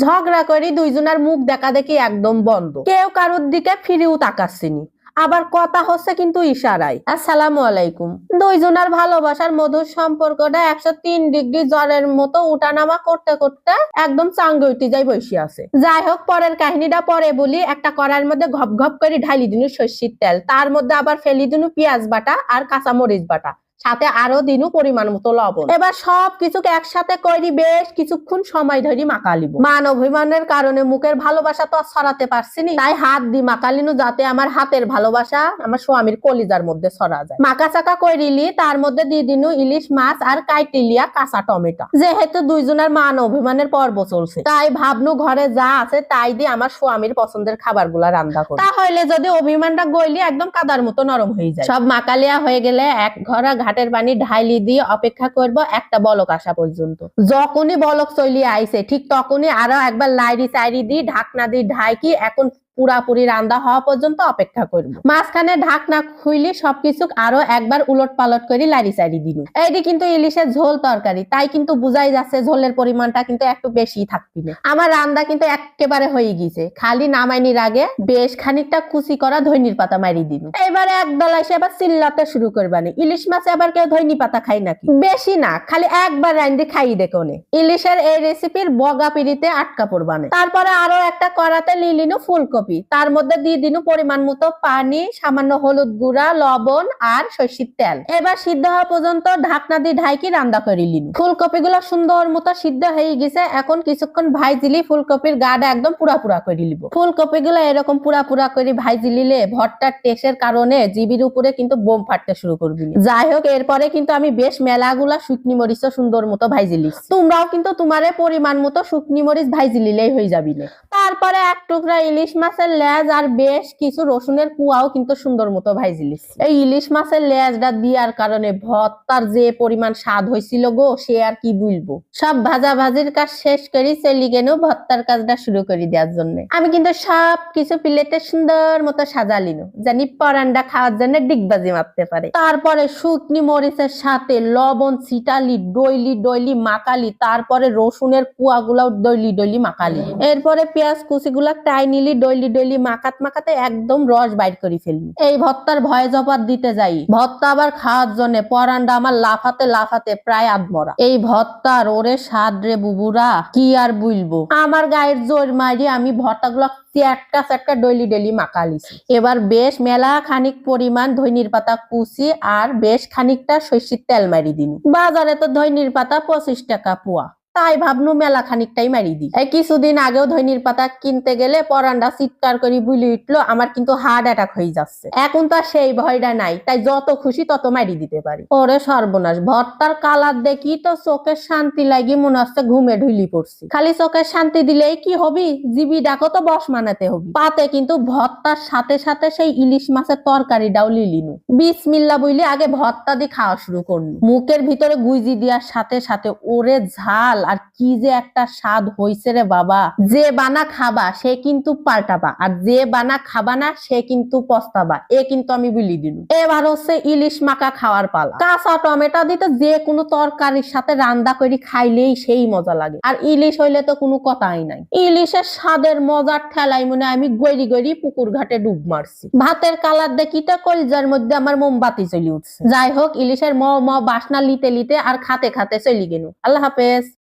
ঝগড়া করি, দুইজনের মুখ দেখা দেখি একদম বন্ধ। কেউ কারোর দিকে ফিরেও তাকাচ্ছিনি। আবার কথা হচ্ছে কিন্তু ইশারায়। আসসালামু আলাইকুম। দুইজনের ভালোবাসার মধুর সম্পর্কটা একশো তিন ডিগ্রি জ্বরের মতো উঠানামা করতে করতে একদম চাঙ্গে যাই বসে আছে। যাই হোক, পরের কাহিনীটা পরে বলি। একটা কড়াইয়ের মধ্যে ঘপ ঘপ করে ঢালি দিনু সর্ষের তেল। তার মধ্যে আবার ফেলি দিনু পেঁয়াজ বাটা আর কাঁচা মরিচ বাটা। সাথে আরও দিনু পরিমাণ মতো লবণ। এবার সব কিছুকে একসাথে করি বেশ কিছুক্ষণ সময় ধরে মাকালিব মান অভিমানের কারণে মুখের ভালোবাসা তো আর ছড়াতে পারছিনি তাই হাত দি মাকালিনু যাতে আমার হাতের ভালোবাসা আমার স্বামীর কলিজার মধ্যে ছড়া যায়। মাকা চাকা করিলি তার মধ্যে দিয়ে দিনু ইলিশ মাছ আর কাইটিলিয়া কাঁচা টমেটো। যেহেতু দুইজনের মান অভিমানের পর্ব চলছে, তাই ভাবনু ঘরে যা আছে তাই দিয়ে আমার স্বামীর পছন্দের খাবারগুলা রান্না করি। তাহলে যদি অভিমানটা গইলি একদম কাদার মতো নরম হয়ে যায়। সব মাকালিয়া হয়ে গেলে এক ঘরা ঘাটের পানি ঢাইলি দিয়ে অপেক্ষা করব একটা বলক আসা পর্যন্ত। যখনই বলক চলিয়ে আইছে, ঠিক তখনই আরও একবার লাইরি চাইরি দিয়ে ঢাকনা দিয়ে ঢাইকি, এখন পুরাপুরি রান্না হওয়া পর্যন্ত অপেক্ষা করব। মাঝখানে ঢাকনা খুইলি সবকিছু আরও একবার উলট পালট করে লারি চারি দিন। এইটি কিন্তু ইলিশের ঝোল তরকারি, তাই কিন্তু বুঝাই যাচ্ছে ঝোলের পরিমাণটা কিন্তু একটু বেশি থাকবি আমার রান্না কিন্তু একেবারে হয়ে গিয়েছে, খালি নামাইনির আগে বেশ খানিকটা কুচি করা ধনির পাতা মারি দিন। এবারে একদল এসে আবার চিল্লাতে শুরু করবানি ইলিশ মাছে আবার কেউ ধনি পাতা খাই নাকি? বেশি না, খালি একবার রান্দি খাই দেখোনে ইলিশের এই রেসিপির বগা পিড়িতে আটকা পড়বানে তারপরে আরও একটা কড়াতে লিলিনু ফুলকপি। তার মধ্যে দিয়ে দিনু পরিমাণ মতো পানি, সামান্য হলুদ গুঁড়া, লবণ আর সর্ষের তেল। এবার সিদ্ধ হওয়া পর্যন্ত ঢাকনা দিয়ে ঢাইকি রান্না করে লিনু ফুলকপি গুলো সুন্দর মতো সিদ্ধ হয়ে গেছে, এখন কিছুক্ষণ ভাইজিলি ফুলকপির গাটা একদম পুরা পুরা করে লিব ফুলকপি গুলো এরকম পুরা পুরা করে ভাইজি লিলে ভট্টার টেস্টের কারণে জিবির উপরে কিন্তু বোম ফাটতে শুরু করবি যাই হোক, এরপরে কিন্তু আমি বেশ মেলাগুলা শুকনি মরিচ সুন্দর মতো ভাইজি লিস তোমরাও কিন্তু তোমারে পরিমাণ মতো শুকনি মরিচ ভাইজি লিলেই হয়ে যাবি তারপরে এক টুকরা ইলিশ মাছের লেজ আর বেশ কিছু রসুনের কুয়াও কিন্তু সুন্দর মতো ভাইজিলিস এই ইলিশ মাছের লেজটা দেওয়ার কারণে ভর্তার যে পরিমাণ স্বাদ হয়েছিল গো, সে আর কি বলব সব ভাজা ভাজির কাজ শেষ করি চলি গেল ভর্তার কাজটা শুরু করে দেওয়ার জন্য। আমি কিন্তু সব কিছু প্লেটে সুন্দর মতো সাজালিনো জানি পরান্ডা খাওয়ার জন্য ডিগবাজি মারতে পারে। তারপরে শুকনি মরিচের সাথে লবণ, ছিটালি, ডইলি ডইলি মাকালি তারপরে রসুনের কুয়াগুলাও ডইলি ডইলি মাকালি এরপরে পেঁয়াজ কুচিগুলা টাই নিলি ডইলি ডইলি মাকাত মাকাতে একদম রস বাইর করে ফেললি এই ভত্তার ভয় জপাত দিতে যাই। ভত্তা আবার খাওয়ার জন্য পরান্ডা আমার লাফাতে লাফাতে প্রায় আধমরা। এই ভত্তার ওরে স্বাদ রে বুবুরা, কি আর বুলবো? আমার গায়ের জোর মারি আমি ভর্তাগুলো চ্যাটকা চ্যাটকা ডইলি ডইলি মাকালিছি এবার বেশ মেলা খানিক পরিমাণ ধনির পাতা কুচি আর বেশ খানিকটা সর্ষের তেল মারি দিন বাজারে তো ধৈনির পাতা পঁচিশ টাকা পোয়া। তাই ভাবনু মেলা খানিকটাই মারি দি। এই কিছুদিন আগেও ধনির পাতা কিনতে গেলে পরান্ডা চিৎকার করে বুলি উঠল, আমার কিন্তু হার্ট অ্যাটাক হয়ে যাচ্ছে। এখন তো সেই ভয়টা নাই, তাই যত খুশি তত মারি দিতে পারি। ওরে সর্বনাশ, ভর্তার কালার দেখি তো চোখের শান্তি লাগি মনে হচ্ছে ঘুমে ঢুলি পড়ছি। খালি চোখের শান্তি দিলেই কি হবি? জিবি ডাকো তো বস মানাতে হবি। পাতে কিন্তু ভর্তার সাথে সাথে সেই ইলিশ মাছের তরকারিটাও লিলিনু। বিসমিল্লা বইলে আগে ভর্তা দিয়ে খাওয়া শুরু করনু। মুখের ভিতরে গুইজি দেওয়ার সাথে সাথে ওরে ঝাল আর কি যে একটা স্বাদ হইছে রে বাবা। যে বানা খাবা, সে কিন্তু পাল্টাবা। আর যে বানা খাবা না, সে কিন্তু পস্তাবা। এ কিন্তু আমি বলি দিল। এবার হচ্ছে ইলিশ মাখা খাওয়ার পালা। কাঁচা টমেটো দিতে যে কোনো তরকারির সাথে রান্না করে খাইলেই সেই মজা লাগে। আর ইলিশ হইলে তো কোনো কথাই নাই। ইলিশের স্বাদের মজার ঠেলাই মনে আমি গড়ি গড়ি পুকুর ঘাটে ডুব মারছি। ভাতের কালার দেখি তো কলজার মধ্যে আমার মোমবাতি চলে উঠছে। যাই হোক, ইলিশের ম ম বাসনা লিতে লিতে আর খাতে খাতে চলি গেল। আল্লাহ হাফেজ।